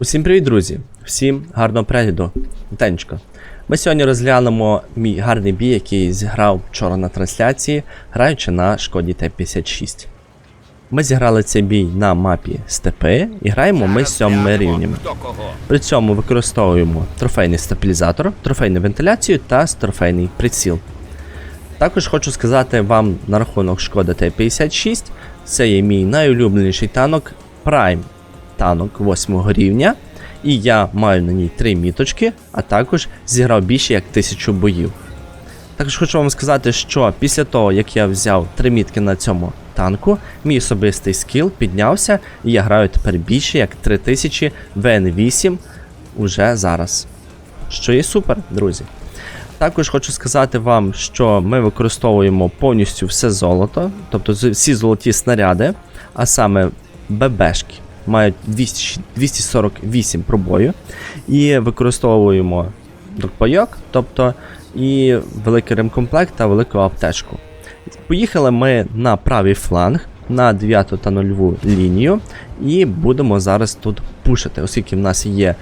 Усім привіт, друзі! Всім гарного перегляду. Вітанечко. Ми сьогодні розглянемо мій гарний бій, який зіграв вчора на трансляції, граючи на шкоді Т-56. Ми зіграли цей бій на мапі степи і граємо ми з сьомими рівнями. При цьому використовуємо трофейний стабілізатор, трофейну вентиляцію та трофейний приціл. Також хочу сказати вам на рахунок шкода Т-56. Це є мій найулюбленіший танок Prime танок 8 рівня. І я маю на ній 3 міточки, а також зіграв більше як 1000 боїв. Також хочу вам сказати, що після того, як я взяв 3 мітки на цьому танку, мій особистий скіл піднявся, і я граю тепер більше як 3000 ВН8 уже зараз. Що є супер, друзі. Також хочу сказати вам, що ми використовуємо повністю все золото, тобто всі золоті снаряди, а саме ББшки мають 200, 248 пробою. І використовуємо докпайок, тобто і великий ремкомплект та велику аптечку. Поїхали ми на правий фланг на 9 та 0 лінію, і будемо зараз тут пушити, оскільки в нас є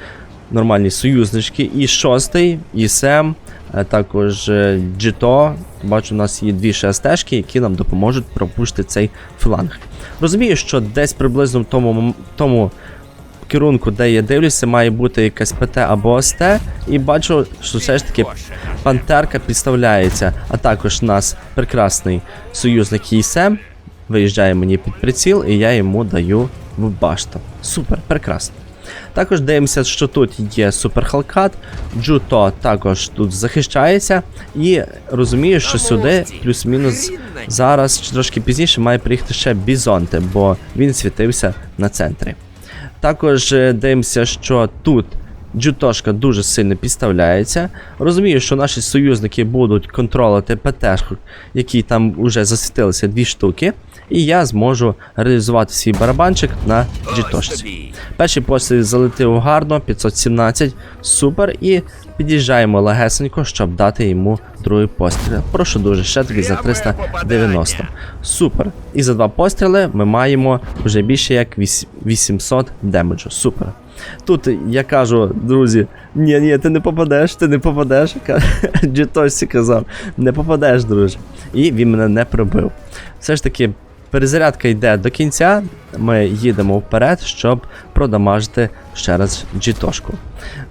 нормальні союзнички, і 6, і Сем, е, також е, Джито. Бачу, у нас є дві шестешки, які нам допоможуть пропушити цей фланг. Розумію, що десь приблизно в тому, тому керунку, де я дивлюся, має бути якась ПТ або ОСТ, і бачу, що все ж таки пантерка підставляється, а також у нас прекрасний союзник ЄСМ виїжджає мені під приціл, і я йому даю в башту. Супер, прекрасно. Також дивимося, що тут є суперхалкат, Джуто також тут захищається, і розумію, що сюди плюс-мінус зараз чи трошки пізніше має приїхати ще Бізонте, бо він світився на центрі. Також е, дивимося, що тут Джутошка дуже сильно підставляється. Розумію, що наші союзники будуть контролити ПТ-шку, які там вже засвітилися дві штуки, і я зможу реалізувати свій барабанчик на Джитошці. Перший постріл залетів гарно, 517, супер, і під'їжджаємо легесенько, щоб дати йому другий постріл. Прошу дуже, ще таки за 390. Супер. І за два постріли ми маємо вже більше як 800 демеджу. Супер. Тут я кажу, друзі, ні, ні, ти не попадеш, ти не попадеш. Джитосі казав, не попадеш, друже. І він мене не пробив. Все ж таки, перезарядка йде до кінця. Ми їдемо вперед, щоб продамажити ще раз джитошку.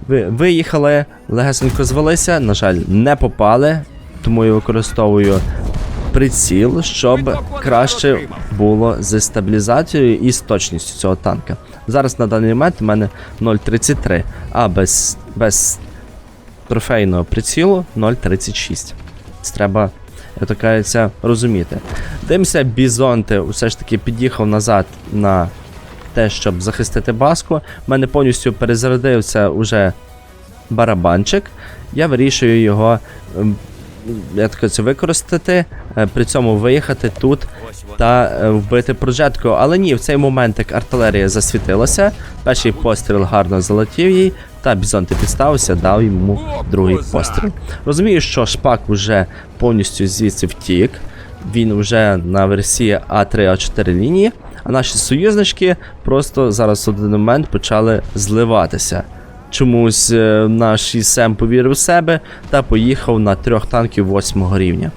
Ви виїхали, легесенько звелися, на жаль, не попали, тому я використовую приціл, щоб краще було з стабілізацією і з точністю цього танка. Зараз на даний момент у мене 0.33, а без, без трофейного прицілу 0.36. Це треба, я так кажеться, розуміти. Дивимося, Бізонте все ж таки під'їхав назад на те, щоб захистити баску. У мене повністю перезарядився уже барабанчик. Я вирішую його ем, я так кажу, використати, е, при цьому виїхати тут та е, вбити прожетку. Але ні, в цей момент як артилерія засвітилася, перший постріл гарно залетів їй, та бізонти підставився, дав йому другий постріл. Розумію, що шпак вже повністю звідси втік. Він вже на версії А3А4 лінії, а наші союзнички просто зараз в один момент почали зливатися. Чомусь е, наш ІСМ повірив в себе та поїхав на трьох танків восьмого рівня.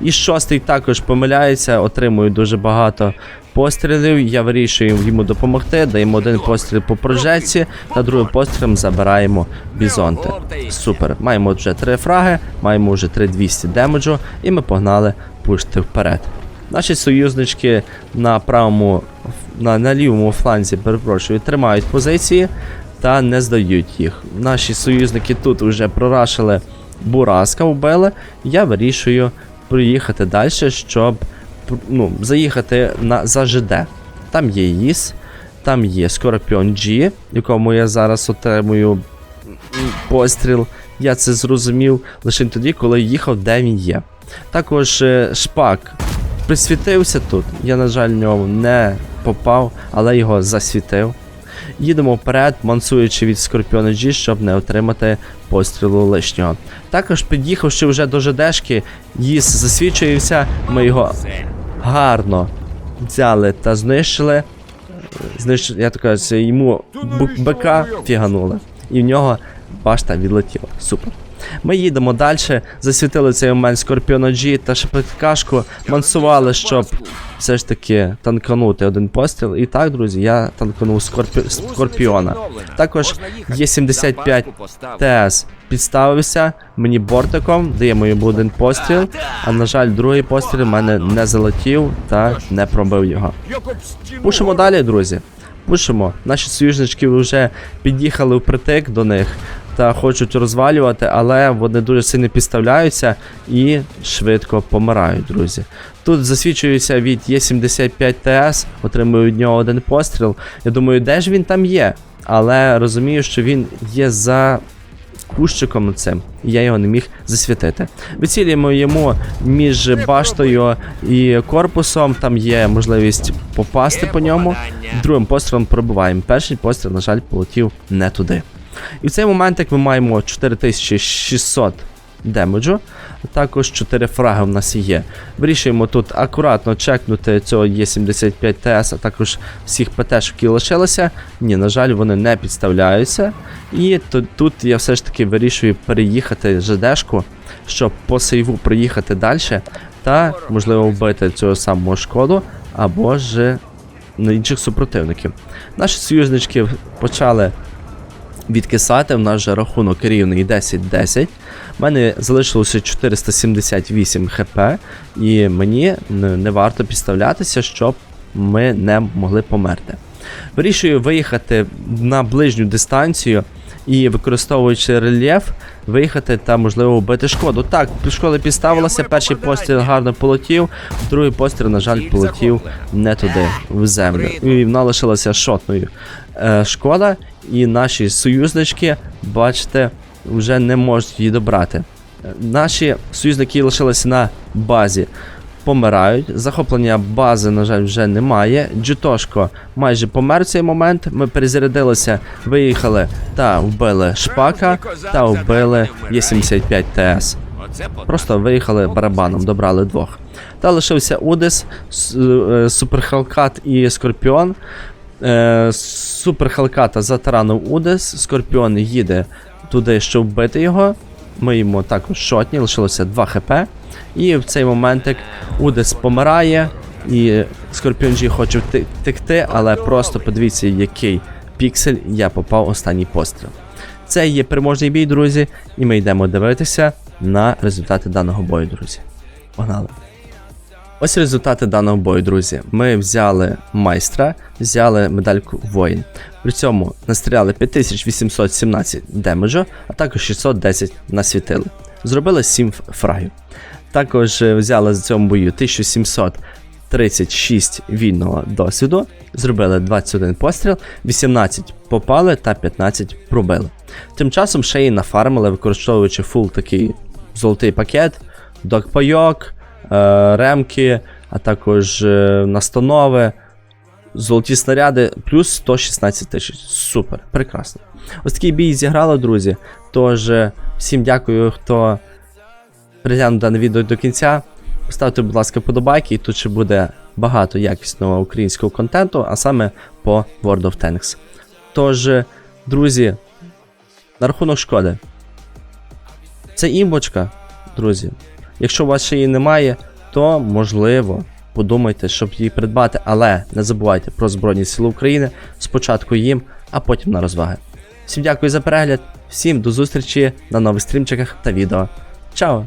І шостий також помиляється, отримує дуже багато пострілів. Я вирішую йому допомогти. Даємо один постріл по прожекції, та другим пострілом забираємо бізонти. Супер. Маємо вже три фраги, маємо вже 3200 демеджу, і ми погнали пушити вперед. Наші союзнички на правому, на, на лівому фланзі, перепрошую, тримають позиції та не здають їх. Наші союзники тут вже прорашили Бураска, вбили. Я вирішую приїхати далі, щоб ну, заїхати на за ЖД. Там є ІС, там є Скорпіон G, якому я зараз отримую постріл. Я це зрозумів лише тоді, коли їхав, де він є. Також е, шпак присвітився тут. Я, на жаль, в нього не попав, але його засвітив. Їдемо вперед, мансуючи від Скорпіона G, щоб не отримати пострілу лишнього. Також під'їхавши вже до ЖДшки, їс засвічується, ми його гарно взяли та знищили. знищ... я так кажу, йому БК фіганули. І в нього башта відлетіла. Супер. Ми їдемо далі, засвітили цей момент Скорпіона G та шпиткашку, мансували, щоб все ж таки танканути один постріл. І так, друзі, я танканув Скорпі... Скорпіона. Також є 75 ТС підставився мені бортиком, даємо йому один постріл. А на жаль, другий постріл в мене не залетів та не пробив його. Пушимо далі, друзі. Пушимо. Наші союзнички вже під'їхали впритик до них та хочуть розвалювати, але вони дуже сильно підставляються і швидко помирають, друзі. Тут засвідчуюся від Є75 ТС, отримую від нього один постріл. Я думаю, де ж він там є? Але розумію, що він є за кущиком цим, і я його не міг засвітити. Вицілюємо йому між баштою і корпусом, там є можливість попасти по ньому. Другим пострілом пробиваємо. Перший постріл, на жаль, полетів не туди. І в цей момент як ми маємо 4600 демеджу, також 4 фраги в нас є. Вирішуємо тут акуратно чекнути цього Є75 ТС, а також всіх ПТ, які лишилися. Ні, на жаль, вони не підставляються. І то- тут я все ж таки вирішую переїхати ЖДшку, щоб по сейву проїхати далі та, можливо, вбити цього самого шкоду або ж на інших супротивників. Наші союзнички почали відкисати. В нас же рахунок рівний 10-10. У мене залишилося 478 хп, і мені не варто підставлятися, щоб ми не могли померти. Вирішую виїхати на ближню дистанцію і використовуючи рельєф, виїхати та можливо вбити шкоду. Так, шкода підставилася, перший постріл гарно полетів, другий постріл, на жаль, полетів не туди, в землю. І вона лишилася шотною. Е, шкода, і наші союзнички, бачите, вже не можуть її добрати. Е, Наші союзники лишилися на базі. Помирають. Захоплення бази, на жаль, вже немає. Джитошко майже помер в цей момент. Ми перезарядилися, виїхали та вбили шпака та вбили Є75 ТС. Просто виїхали барабаном, добрали двох. Та лишився Удис, е, Суперхалкат і Скорпіон. Е, Суперхалката затаранив Удис, Скорпіон їде туди, щоб вбити його. Ми йому також шотні, лишилося 2 хп. І в цей моментик Удес помирає, і Скорпіон Джі хоче втекти, але просто подивіться, який піксель я попав останній постріл. Це є переможний бій, друзі, і ми йдемо дивитися на результати даного бою, друзі. Погнали. Ось результати даного бою, друзі. Ми взяли майстра, взяли медальку воїн. При цьому настріляли 5817 демеджу, а також 610 насвітили. Зробили 7 фрагів. Також е, взяли в цьому бою 1736 вільного досвіду, зробили 21 постріл, 18 попали та 15 пробили. Тим часом ще й нафармили, використовуючи фул такий золотий пакет, докпайок, ремки, а також е, настанови, золоті снаряди, плюс 116 тисяч. Супер, прекрасно. Ось такий бій зіграли, друзі. Тож, е, всім дякую, хто переглянув дане відео до кінця. Поставте, будь ласка, подобайки, і тут ще буде багато якісного українського контенту, а саме по World of Tanks. Тож, е, друзі, на рахунок шкоди. Це імбочка, друзі. Якщо у вас ще її немає, то можливо подумайте, щоб її придбати, але не забувайте про Збройні Сили України. Спочатку їм, а потім на розваги. Всім дякую за перегляд, всім до зустрічі на нових стрімчиках та відео. Чао!